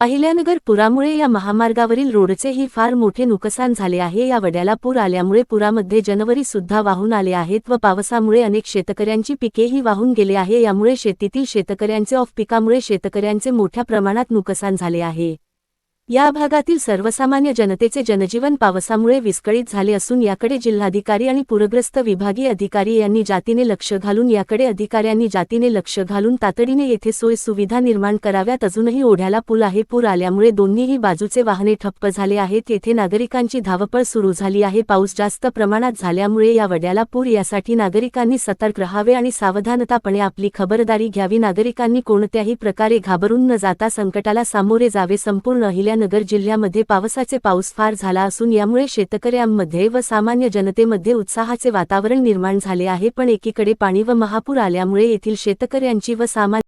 अहिल्यानगर पुरामुळे या महामार्गावरील रोडचेही फार मोठे नुकसान झाले आहे. या वड्याला पूर आल्यामुळे पुरामध्ये जनवरी सुद्धा वाहून आले आहेत व पावसामुळे अनेक शेतकऱ्यांची पिकेही वाहून गेले आहे. यामुळे शेतीतील शेतकऱ्यांचे ऑफ पिकामुळे शेतकऱ्यांचे मोठ्या प्रमाणात नुकसान झाले आहे. या भागातील सर्वसामान्य जनतेचे जनजीवन पावसामुळे विस्कळीत झाले असून याकडे जिल्हाधिकारी आणि पूरग्रस्त विभागीय अधिकारी यांनी जातीने लक्ष घालून याकडे अधिकाऱ्यांनी जातीने लक्ष घालून तातडीने येथे सोय सुविधा निर्माण कराव्यात. अजूनही ओढ्याला पूल आहे. पूर आल्यामुळे दोन्हीही बाजूचे वाहने ठप्प झाले आहेत. येथे नागरिकांची धावपळ सुरू झाली आहे. पाऊस जास्त प्रमाणात झाल्यामुळे या वड्याला पूर. यासाठी नागरिकांनी सतर्क राहावे आणि सावधानतापणे आपली खबरदारी घ्यावी. नागरिकांनी कोणत्याही प्रकारे घाबरून न जाता संकटाला सामोरे जावे. संपूर्ण अहिल्यानगर जिल्ह्यामध्ये पावसाचे पाऊस फार झाला असून यामुळे शेतकऱ्यांमध्ये व सामान्य जनतेमध्ये उत्साहाचे वातावरण निर्माण झाले आहे. पण एकीकडे पाणी व महापूर आल्यामुळे येथील शेतकऱ्यांची व सामान्य